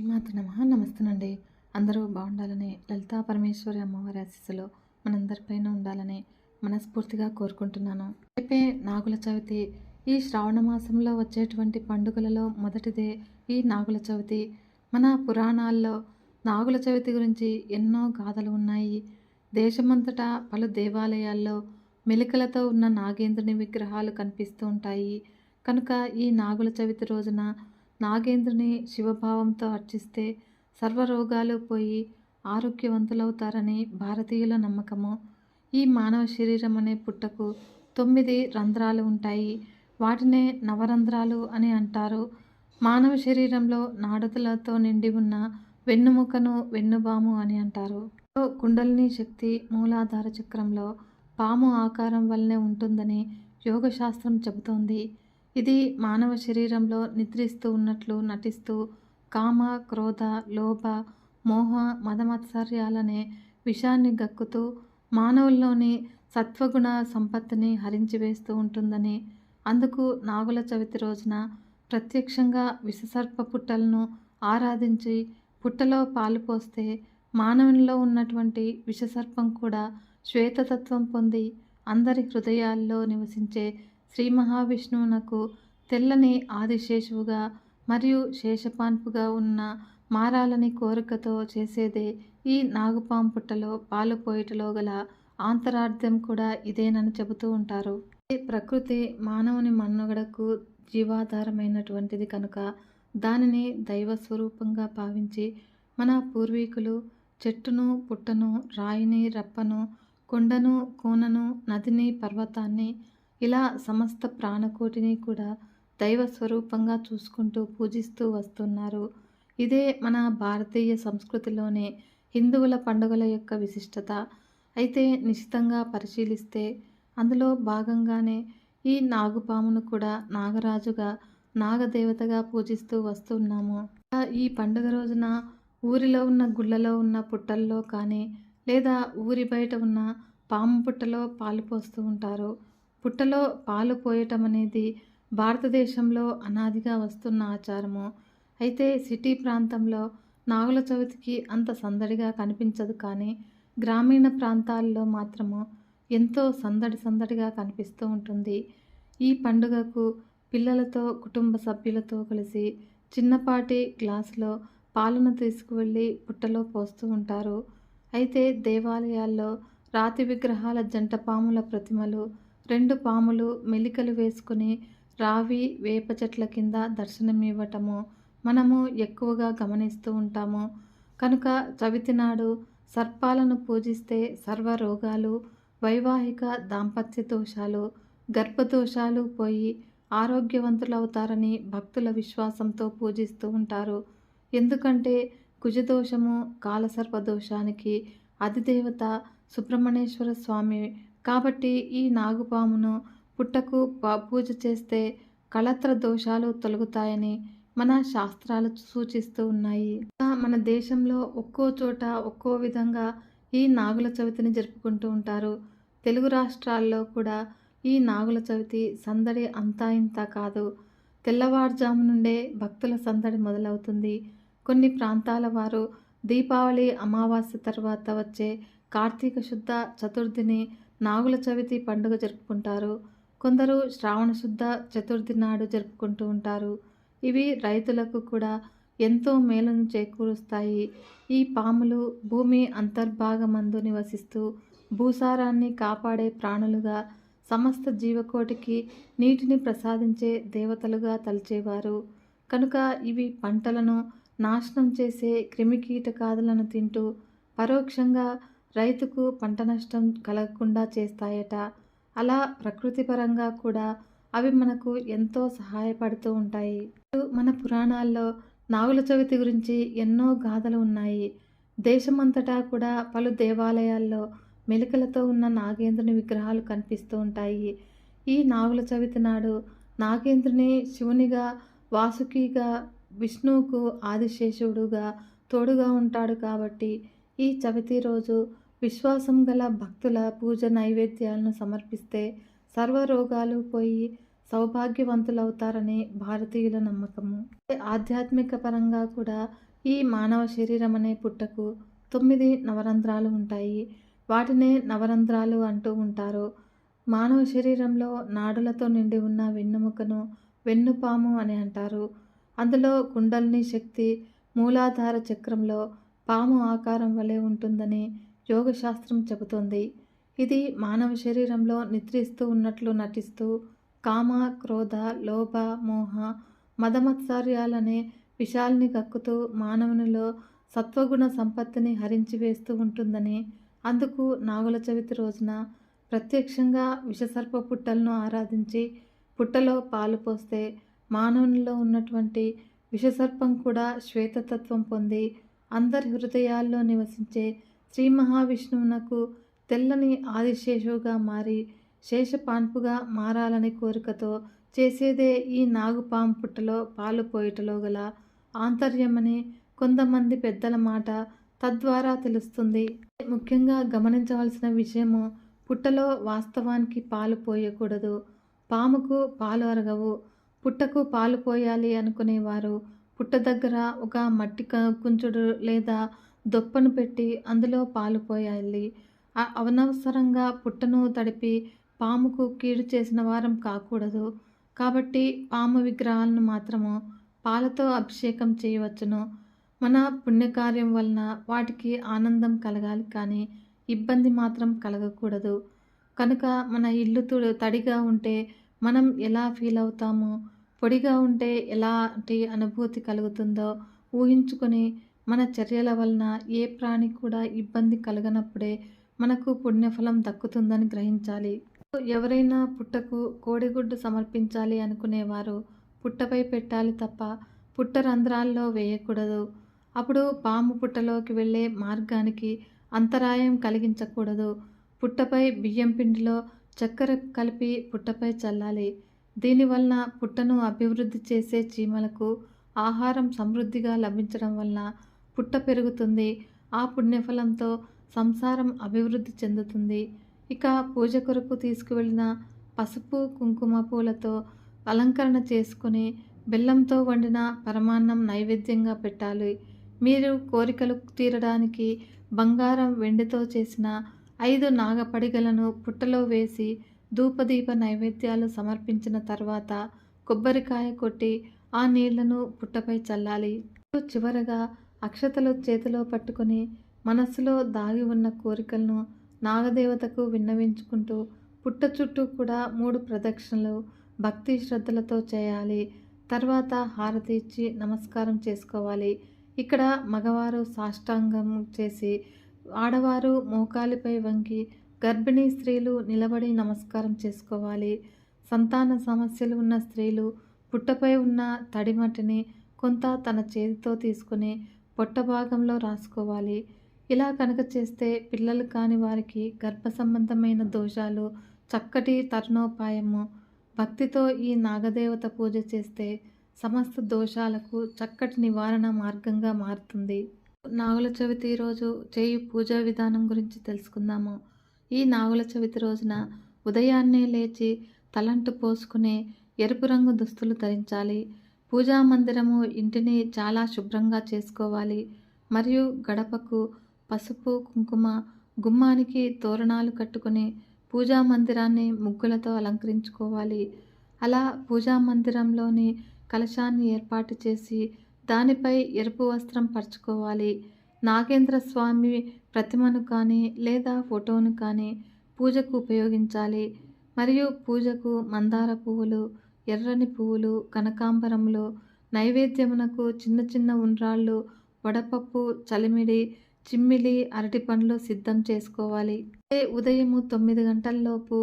శ్రీమాత నమ. నమస్తేనండి. అందరూ బాగుండాలని లలితా పరమేశ్వరి అమ్మవారి ఆశీస్సులో మనందరిపైన ఉండాలని మనస్ఫూర్తిగా కోరుకుంటున్నాను. రేపే నాగుల చవితి. ఈ శ్రావణ మాసంలో వచ్చేటువంటి పండుగలలో మొదటిదే ఈ నాగుల చవితి. మన పురాణాల్లో నాగుల చవితి గురించి ఎన్నో గాథలు ఉన్నాయి. దేశమంతటా పలు దేవాలయాల్లో మెలికలతో ఉన్న నాగేంద్రుని విగ్రహాలు కనిపిస్తూ ఉంటాయి. కనుక ఈ నాగుల చవితి రోజున నాగేంద్రుని శివభావంతో అర్చిస్తే సర్వరోగాలు పోయి ఆరోగ్యవంతులవుతారని భారతీయుల నమ్మకము. ఈ మానవ శరీరం అనే పుట్టకు తొమ్మిది రంధ్రాలు ఉంటాయి. వాటినే నవరంధ్రాలు అని అంటారు. మానవ శరీరంలో నాడుతులతో నిండి ఉన్న వెన్నుముకను వెన్నుబాము అని అంటారు. కుండలిని శక్తి మూలాధార చక్రంలో పాము ఆకారం వల్లనే ఉంటుందని యోగశాస్త్రం చెబుతోంది. ఇది మానవ శరీరంలో నిద్రిస్తూ ఉన్నట్లు నటిస్తూ కామ క్రోధ లోభ మోహ మదమత్సర్యాలనే విషాన్ని గక్కుతూ మానవుల్లోని సత్వగుణ సంపత్తిని హరించివేస్తూ ఉంటుందని అందుకు నాగుల చవితి రోజున ప్రత్యక్షంగా విషసర్ప పుట్టలను ఆరాధించి పుట్టలో పాలు పోస్తే మానవునిలో ఉన్నటువంటి విషసర్పం కూడా శ్వేతతత్వం పొంది అందరి హృదయాల్లో నివసించే శ్రీ మహావిష్ణువునకు తెల్లని ఆదిశేషువుగా మరియు శేషపాన్పుగా ఉన్న మారాలని కోరికతో చేసేదే ఈ నాగుపాం పుట్టలో పాలు పోయిటలో గల ఆంతరార్థం కూడా ఇదేనని చెబుతూ ఉంటారు. ప్రకృతి మానవుని మనుగడకు జీవాధారమైనటువంటిది కనుక దానిని దైవ స్వరూపంగా భావించి మన పూర్వీకులు చెట్టును పుట్టను రాయిని రప్పను కొండను కోనను నదిని పర్వతాన్ని ఇలా సమస్త ప్రాణకోటిని కూడా దైవ స్వరూపంగా చూసుకుంటూ పూజిస్తూ వస్తున్నారు. ఇదే మన భారతీయ సంస్కృతిలోనే హిందువుల పండుగల యొక్క విశిష్టత. అయితే నిశ్చితంగా పరిశీలిస్తే అందులో భాగంగానే ఈ నాగుపామును కూడా నాగరాజుగా నాగదేవతగా పూజిస్తూ వస్తున్నాము. ఈ పండుగ రోజున ఊరిలో ఉన్న గుళ్ళలో ఉన్న పుట్టల్లో కానీ లేదా ఊరి బయట ఉన్న పాము పుట్టలో పాలు పోస్తూ ఉంటారు. పుట్టలో పాలు పోయటం అనేది భారతదేశంలో అనాదిగా వస్తున్న ఆచారము. అయితే సిటీ ప్రాంతంలో నాగుల చవితికి అంత సందడిగా కనిపించదు కానీ గ్రామీణ ప్రాంతాల్లో మాత్రము ఎంతో సందడి సందడిగా కనిపిస్తూ ఉంటుంది. ఈ పండుగకు పిల్లలతో కుటుంబ సభ్యులతో కలిసి చిన్నపాటి గ్లాసులో పాలను తీసుకువెళ్ళి పుట్టలో పోస్తూ ఉంటారు. అయితే దేవాలయాల్లో రాతి విగ్రహాల జంట పాముల ప్రతిమలు రెండు పాములు మెలికలు వేసుకుని రావి వేప చెట్ల కింద దర్శనమివ్వటము మనము ఎక్కువగా గమనిస్తూ ఉంటాము. కనుక చవితి నాడు సర్పాలను పూజిస్తే సర్వ రోగాలు వైవాహిక దాంపత్య దోషాలు గర్భదోషాలు పోయి ఆరోగ్యవంతులవుతారని భక్తుల విశ్వాసంతో పూజిస్తూ ఉంటారు. ఎందుకంటే కుజదోషము కాలసర్పదోషానికి అధిదేవత సుబ్రహ్మణ్యేశ్వర స్వామి కాబట్టి ఈ నాగుపామును పుట్టకు పూజ చేస్తే కళత్ర దోషాలు తొలగుతాయని మన శాస్త్రాలు సూచిస్తూ ఉన్నాయి. మన దేశంలో ఒక్కో చోట ఒక్కో విధంగా ఈ నాగుల చవితిని జరుపుకుంటూ ఉంటారు. తెలుగు రాష్ట్రాల్లో కూడా ఈ నాగుల చవితి సందడి అంతా ఇంత కాదు. తెల్లవారుజాము నుండే భక్తుల సందడి మొదలవుతుంది. కొన్ని ప్రాంతాల వారు దీపావళి అమావాస్య తర్వాత వచ్చే కార్తీక శుద్ధ చతుర్థిని నాగుల చవితి పండుగ జరుపుకుంటారు. కొందరు శ్రావణ శుద్ధ చతుర్థి నాడు జరుపుకుంటూ ఉంటారు. ఇవి రైతులకు కూడా ఎంతో మేలును చేకూరుస్తాయి. ఈ పాములు భూమి అంతర్భాగమందు నివసిస్తూ భూసారాన్ని కాపాడే ప్రాణులుగా సమస్త జీవకోటికి నీటిని ప్రసాదించే దేవతలుగా తలిచేవారు. కనుక ఇవి పంటలను నాశనం చేసే క్రిమికీటకాదులను తింటూ పరోక్షంగా రైతుకు పంట నష్టం కలగకుండా చేస్తాయట. అలా ప్రకృతిపరంగా కూడా అవి మనకు ఎంతో సహాయపడుతూ ఉంటాయి. మన పురాణాల్లో నాగుల చవితి గురించి ఎన్నో గాథలు ఉన్నాయి. దేశమంతటా కూడా పలు దేవాలయాల్లో మెలికలతో ఉన్న నాగేంద్రుని విగ్రహాలు కనిపిస్తూ ఉంటాయి. ఈ నాగుల చవితి నాడు నాగేంద్రుని శివునిగా వాసుకిగా విష్ణువుకు ఆదిశేషుడుగా తోడుగా ఉంటాడు కాబట్టి ఈ చవితి రోజు విశ్వాసం గల భక్తుల పూజ నైవేద్యాలను సమర్పిస్తే సర్వరోగాలు పోయి సౌభాగ్యవంతులవుతారని భారతీయుల నమ్మకము. ఆధ్యాత్మిక పరంగా కూడా ఈ మానవ శరీరం అనే పుట్టకు తొమ్మిది నవరంధ్రాలు ఉంటాయి. వాటినే నవరంధ్రాలు అంటూ ఉంటారు. మానవ శరీరంలో నాడులతో నిండి ఉన్న వెన్నుముకను వెన్నుపాము అని అంటారు. అందులో కుండల్ని శక్తి మూలాధార చక్రంలో పాము ఆకారం వలె ఉంటుందని యోగశాస్త్రం చెబుతోంది. ఇది మానవ శరీరంలో నిద్రిస్తూ ఉన్నట్లు నటిస్తూ కామ క్రోధ లోభ మోహ మదమత్సార్యాలనే విషాల్ని కక్కుతూ మానవునిలో సత్వగుణ సంపత్తిని హరించి వేస్తూ ఉంటుందని అందుకు నాగుల చవితి రోజున ప్రత్యక్షంగా విషసర్ప పుట్టలను ఆరాధించి పుట్టలో పాలు పోస్తే మానవునిలో ఉన్నటువంటి విషసర్పం కూడా శ్వేతతత్వం పొంది అందరి హృదయాల్లో నివసించే శ్రీ మహావిష్ణువునకు తెల్లని ఆదిశేషువుగా మారి శేషపాన్పుగా మారాలని కోరికతో చేసేదే ఈ నాగుపాము పుట్టలో పాలు పోయటలో గల ఆంతర్యమని కొంతమంది పెద్దల మాట తద్వారా తెలుస్తుంది. ముఖ్యంగా గమనించవలసిన విషయము పుట్టలో వాస్తవానికి పాలు పోయకూడదు. పాముకు పాలు అరగవు. పుట్టకు పాలు పోయాలి అనుకునేవారు పుట్ట దగ్గర ఒక మట్టి క- కుంచుడు లేదా దొప్పను పెట్టి అందులో పాలు పోయాలి. అనవసరంగా పుట్టను తడిపి పాముకు కీడు చేసిన వారం కాకూడదు. కాబట్టి పాము విగ్రహాలను మాత్రము పాలతో అభిషేకం చేయవచ్చును. మన పుణ్యకార్యం వలన వాటికి ఆనందం కలగాలి కానీ ఇబ్బంది మాత్రం కలగకూడదు. కనుక మన ఇల్లు తుడు తడిగా ఉంటే మనం ఎలా ఫీల్ అవుతామో? పొడిగా ఉంటే ఎలాంటి అనుభూతి కలుగుతుందో ఊహించుకొని మన చర్యల వలన ఏ ప్రాణి కూడా ఇబ్బంది కలగనప్పుడే మనకు పుణ్యఫలం దక్కుతుందని గ్రహించాలి. ఎవరైనా పుట్టకు కోడిగుడ్డు సమర్పించాలి అనుకునేవారు పుట్టపై పెట్టాలి తప్ప పుట్ట రంధ్రాల్లో వేయకూడదు. అప్పుడు పాము పుట్టలోకి వెళ్ళే మార్గానికి అంతరాయం కలిగించకూడదు. పుట్టపై బియ్యం పిండిలో చక్కెర కలిపి పుట్టపై చల్లాలి. దీనివలన పుట్టను అభివృద్ధి చేసే చీమలకు ఆహారం సమృద్ధిగా లభించడం వలన పుట్ట పెరుగుతుంది. ఆ పుణ్యఫలంతో సంసారం అభివృద్ధి చెందుతుంది. ఇక పూజ కొరకు తీసుకువెళ్ళిన పసుపు కుంకుమ పూలతో అలంకరణ చేసుకుని బెల్లంతో వండిన పరమాన్నం నైవేద్యంగా పెట్టాలి. మీరు కోరికలు తీరడానికి బంగారం వెండితో చేసిన ఐదు నాగపడిగలను పుట్టలో వేసి ధూపదీప నైవేద్యాలు సమర్పించిన తర్వాత కొబ్బరికాయ కొట్టి ఆ నీళ్ళను పుట్టపై చల్లాలి. చివరగా అక్షతలు చేతిలో పట్టుకొని మనస్సులో దాగి ఉన్న కోరికలను నాగదేవతకు విన్నవించుకుంటూ పుట్ట చుట్టూ కూడా మూడు ప్రదక్షిణలు భక్తి శ్రద్ధలతో చేయాలి. తర్వాత హారతి ఇచ్చి నమస్కారం చేసుకోవాలి. ఇక్కడ మగవారు సాష్టాంగం చేసి ఆడవారు మోకాలిపై వంగి గర్భిణీ స్త్రీలు నిలబడి నమస్కారం చేసుకోవాలి. సంతాన సమస్యలు ఉన్న స్త్రీలు పుట్టపై ఉన్న తడిమటిని కొంత తన చేతితో తీసుకుని పొట్ట భాగంలో రాసుకోవాలి. ఇలా కనుక చేస్తే పిల్లలు కాని వారికి గర్భ సంబంధమైన దోషాలు చక్కటి తరుణోపాయము. భక్తితో ఈ నాగదేవత పూజ చేస్తే సమస్త దోషాలకు చక్కటి నివారణ మార్గంగా మారుతుంది. నాగుల చవితి రోజు చేయు పూజా విధానం గురించి తెలుసుకుందాము. ఈ నాగుల చవితి రోజున ఉదయాన్నే లేచి తలంటు పోసుకునే ఎరుపు రంగు దుస్తులు ధరించాలి. పూజా మందిరము ఇంటిని చాలా శుభ్రంగా చేసుకోవాలి. మరియు గడపకు పసుపు కుంకుమ గుమ్మానికి తోరణాలు కట్టుకుని పూజా మందిరాన్ని ముగ్గులతో అలంకరించుకోవాలి. అలా పూజా మందిరంలోని కలశాన్ని ఏర్పాటు చేసి దానిపై ఎరుపు వస్త్రం పరుచుకోవాలి. నాగేంద్ర స్వామి ప్రతిమను కానీ లేదా ఫోటోను కానీ పూజకు ఉపయోగించాలి. మరియు పూజకు మందార పువ్వులు ఎర్రని పువ్వులు కనకాంబరములు నైవేద్యమునకు చిన్న చిన్న ఉండ్రాళ్ళు వడపప్పు చలిమిడి చిమ్మిలి అరటి పండ్లు సిద్ధం చేసుకోవాలి. అదే ఉదయము తొమ్మిది గంటలలోపు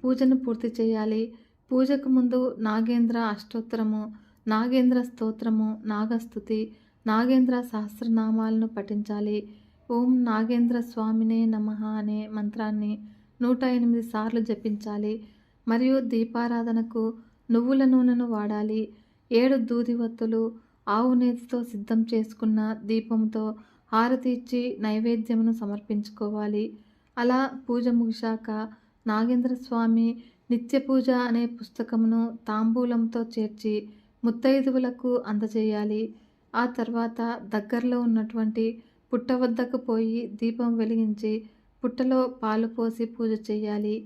పూజను పూర్తి చేయాలి. పూజకు ముందు నాగేంద్ర అష్టోత్తరము నాగేంద్ర స్తోత్రము నాగస్థుతి నాగేంద్ర సహస్రనామాలను పఠించాలి. ఓం నాగేంద్ర స్వామినే నమః అనే మంత్రాన్ని నూట ఎనిమిది సార్లు జపించాలి. మరియు దీపారాధనకు నువ్వుల నూనెను వాడాలి. ఏడు దూది వత్తులు ఆవు నేతితో సిద్ధం చేసుకున్న దీపంతో హారతి ఇచ్చి నైవేద్యమును సమర్పించుకోవాలి. అలా పూజ ముగిశాక నాగేంద్ర స్వామి నిత్య పూజ అనే పుస్తకమును తాంబూలంతో చేర్చి ముత్తైదువులకు అందజేయాలి. ఆ తర్వాత దగ్గరలో ఉన్నటువంటి పుట్ట వద్దకు పోయి దీపం వెలిగించి పుట్టలో పాలు పోసి పూజ చేయాలి.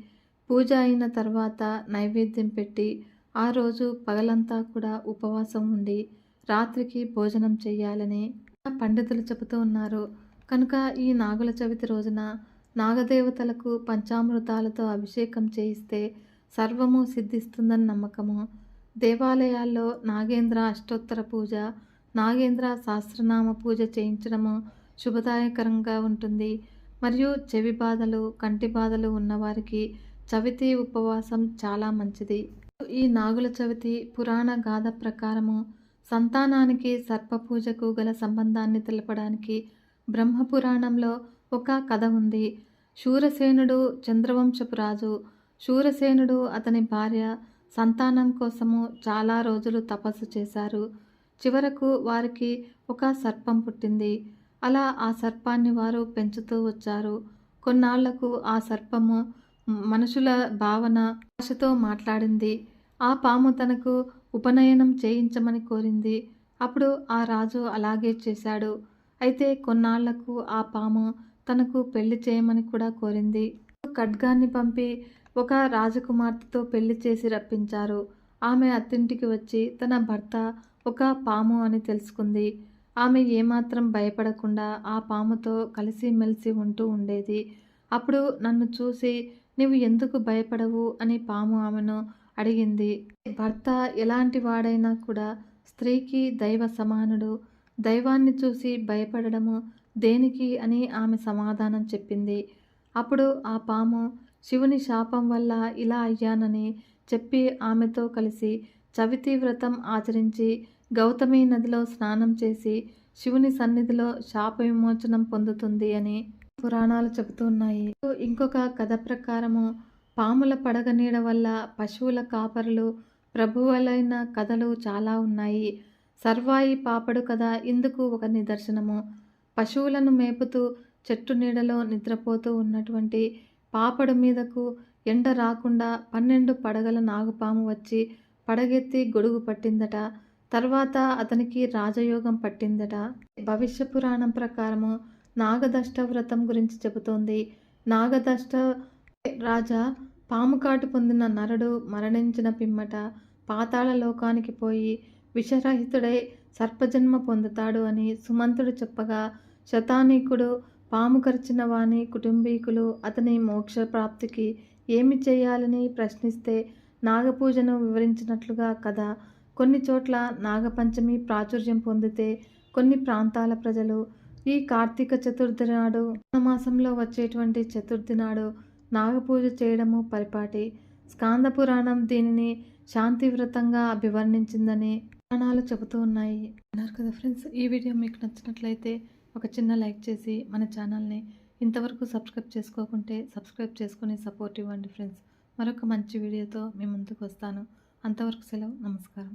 పూజ అయిన తర్వాత నైవేద్యం పెట్టి ఆ రోజు పగలంతా కూడా ఉపవాసం ఉండి రాత్రికి భోజనం చేయాలని పండితులు చెబుతూ ఉన్నారు. కనుక ఈ నాగుల చవితి రోజున నాగదేవతలకు పంచామృతాలతో అభిషేకం చేయిస్తే సర్వము సిద్ధిస్తుందని నమ్మకము. దేవాలయాల్లో నాగేంద్ర అష్టోత్తర పూజ నాగేంద్ర సహస్రనామ పూజ చేయించడము శుభదాయకరంగా ఉంటుంది. మరియు చెవి బాధలు కంటి బాధలు ఉన్నవారికి చవితి ఉపవాసం చాలా మంచిది. ఈ నాగుల చవితి పురాణ గాథ ప్రకారము సంతానానికి సర్పపూజకు గల సంబంధాన్ని తెలపడానికి బ్రహ్మపురాణంలో ఒక కథ ఉంది. శూరసేనుడు చంద్రవంశపు రాజు. శూరసేనుడు అతని భార్య సంతానం కోసము చాలా రోజులు తపస్సు చేశారు. చివరకు వారికి ఒక సర్పం పుట్టింది. అలా ఆ సర్పాన్ని వారు పెంచుతూ వచ్చారు. కొన్నాళ్ళకు ఆ సర్పము మనుషుల భావన భాషతో మాట్లాడింది. ఆ పాము తనకు ఉపనయనం చేయించమని కోరింది. అప్పుడు ఆ రాజు అలాగే చేశాడు. అయితే కొన్నాళ్ళకు ఆ పాము తనకు పెళ్ళి చేయమని కూడా కోరింది. ఖడ్గాన్ని పంపి ఒక రాజకుమార్తెతో పెళ్ళి చేసి రప్పించారు. ఆమె అత్తింటికి వచ్చి తన భర్త ఒక పాము అని తెలుసుకుంది. ఆమె ఏమాత్రం భయపడకుండా ఆ పాముతో కలిసిమెలిసి ఉంటూ ఉండేది. అప్పుడు నన్ను చూసి నువ్వు ఎందుకు భయపడవు? అని పాము ఆమెను అడిగింది. భర్త ఎలాంటి వాడైనా కూడా స్త్రీకి దైవ సమానుడు. దైవాన్ని చూసి భయపడడము దేనికి? అని ఆమె సమాధానం చెప్పింది. అప్పుడు ఆ పాము శివుని శాపం వల్ల ఇలా అయ్యానని చెప్పి ఆమెతో కలిసి చవితి వ్రతం ఆచరించి గౌతమి నదిలో స్నానం చేసి శివుని సన్నిధిలో శాప విమోచనం పొందుతుంది అని పురాణాలు చెబుతున్నాయి ఇంకొక కథ ప్రకారము పాముల పడగ నీడ వల్ల పశువుల కాపరులు ప్రభువులైన కథలు చాలా ఉన్నాయి. సర్వాయి పాపడు కథ ఇందుకు ఒక నిదర్శనము. పశువులను మేపుతూ చెట్టు నీడలో నిద్రపోతూ ఉన్నటువంటి పాపడు మీదకు ఎండ రాకుండా పన్నెండు పడగల నాగుపాము వచ్చి పడగెత్తి గొడుగు పట్టిందట. తర్వాత అతనికి రాజయోగం పట్టిందట. భవిష్య పురాణం ప్రకారము నాగదష్ట వ్రతం గురించి చెబుతోంది. నాగదష్ట రాజా పాము కాటు పొందిన నరుడు మరణించిన పిమ్మట పాతాళ లోకానికి పోయి విషరహితుడై సర్పజన్మ పొందుతాడు అని సుమంతుడు చెప్పగా శతానీకుడు పాము కరిచిన వాని కుటుంబీకులు అతని మోక్ష ప్రాప్తికి ఏమి చేయాలని ప్రశ్నిస్తే నాగపూజను వివరించినట్లుగా కథ కొన్ని చోట్ల నాగపంచమి ప్రాచుర్యం పొందితే కొన్ని ప్రాంతాల ప్రజలు ఈ కార్తీక చతుర్థి నాడు మాసంలో వచ్చేటువంటి చతుర్థి నాడు నాగపూజ చేయడము పరిపాటి. స్కాంద పురాణం దీనిని శాంతి వ్రతంగా అభివర్ణించిందని పురాణాలు చెబుతూ ఉన్నాయి. అన్నారు కదా ఫ్రెండ్స్ ఈ వీడియో మీకు నచ్చినట్లయితే ఒక చిన్న లైక్ చేసి మన ఛానల్ని ఇంతవరకు సబ్స్క్రైబ్ చేసుకోకుంటే సబ్స్క్రైబ్ చేసుకుని సపోర్ట్ ఇవ్వండి ఫ్రెండ్స్. మరొక మంచి వీడియోతో మీ ముందుకు వస్తాను. అంతవరకు సెలవు నమస్కారం.